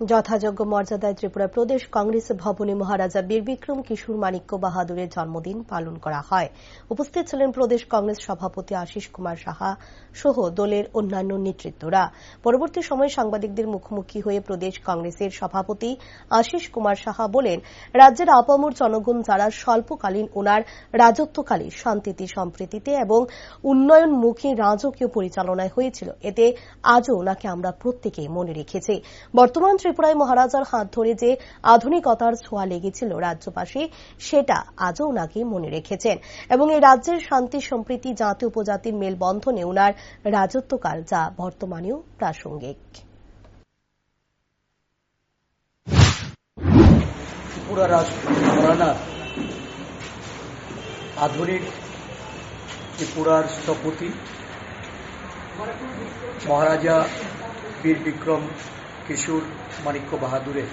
যথাযোগ্য মর্যাদায় ত্রিপুরা প্রদেশ কংগ্রেস ভবনে মহারাজা বীর বিক্রম কিশোর মানিক্য বাহাদুরের জন্মদিন পালন করা হয়। উপস্থিত ছিলেন প্রদেশ কংগ্রেস সভাপতি আশিস কুমার সাহা সহ দলের অন্যান্য নেতৃত্বরা। পরবর্তী সময়ে সাংবাদিকদের মুখোমুখি হয়ে প্রদেশ কংগ্রেসের সভাপতি আশিস কুমার সাহা বলেন, রাজ্যের আপামর জনগণ যারা স্বল্পকালীন ওনার রাজত্বকালে শান্তিতে সম্প্রীতিতে এবং উন্নয়নমুখী রাজকীয় পরিচালনায় হয়েছিল, এতে আজও ওনাকে আমরা প্রত্যেকেই মনে রেখেছি। বর্তমান ত্রিপুরায় মহারাজার হাত ধরে যে আধুনিকতার ছোঁয়া লেগেছিল রাজ্যবাসী, সেটা আজও ওনাকে মনে রেখেছেন। এবং এই রাজ্যের শান্তি, সম্প্রীতি, জাতি উপজাতির মেলবন্ধনে ওনার রাজত্বকাল যা বর্তমানেও প্রাসঙ্গিক। আধুনিক ত্রিপুরার স্থপতি, মহারাজা বীর বিক্রম কিশোর মানিক্য বাহাদুরের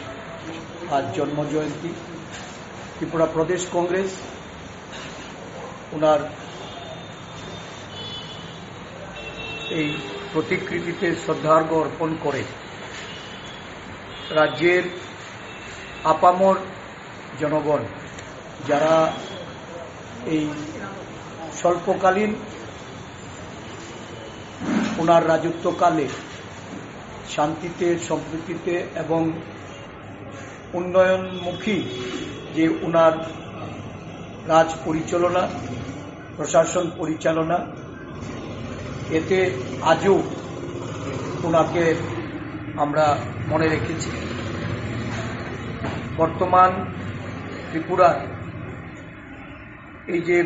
আজ জন্ম জয়ন্তী ত্রিপুরা প্রদেশ কংগ্রেস ওনার এই প্রতিকৃতিতে শ্রদ্ধার্ঘ অর্পণ করে রাজ্যের আপামর জনগণ, যারা এই স্বল্পকালীন ওনার রাজত্বকালে শান্তিতে, সম্প্রীতিতে এবং উন্নয়নমুখী যে ওনার রাজ পরিচালনা প্রশাসন পরিচালনা, এতে আজও ওনাকে আমরা মনে রেখেছি। বর্তমান ত্রিপুরার এই যে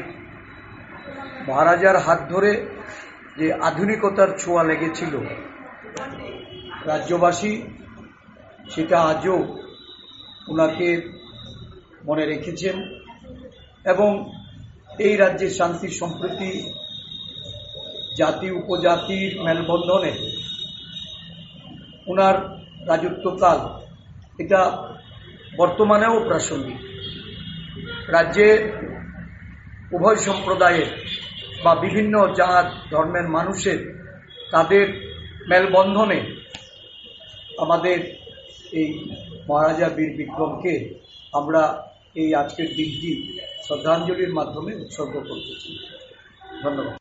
মহারাজার হাত ধরে যে আধুনিকতার ছোঁয়া লেগেছিল রাজ্যবাসী, সেটা আজও ওনাকে মনে রেখেছেন এবং এই রাজ্যের শান্তি সম্প্রীতি, জাতি, উপজাতির মেলবন্ধনে ওনার রাজত্বকাল, এটা বর্তমানেও প্রাসঙ্গিক। রাজ্যে উভয় সম্প্রদায়ের বা বিভিন্ন জাত, ধর্মের মানুষের তাদের মেলবন্ধনে আমাদের এই মহারাজা বীর বিক্রমকে আমরা এই আজকের দিনটি শ্রদ্ধাঞ্জলির মাধ্যমে উৎসর্গ করতেছি। ধন্যবাদ।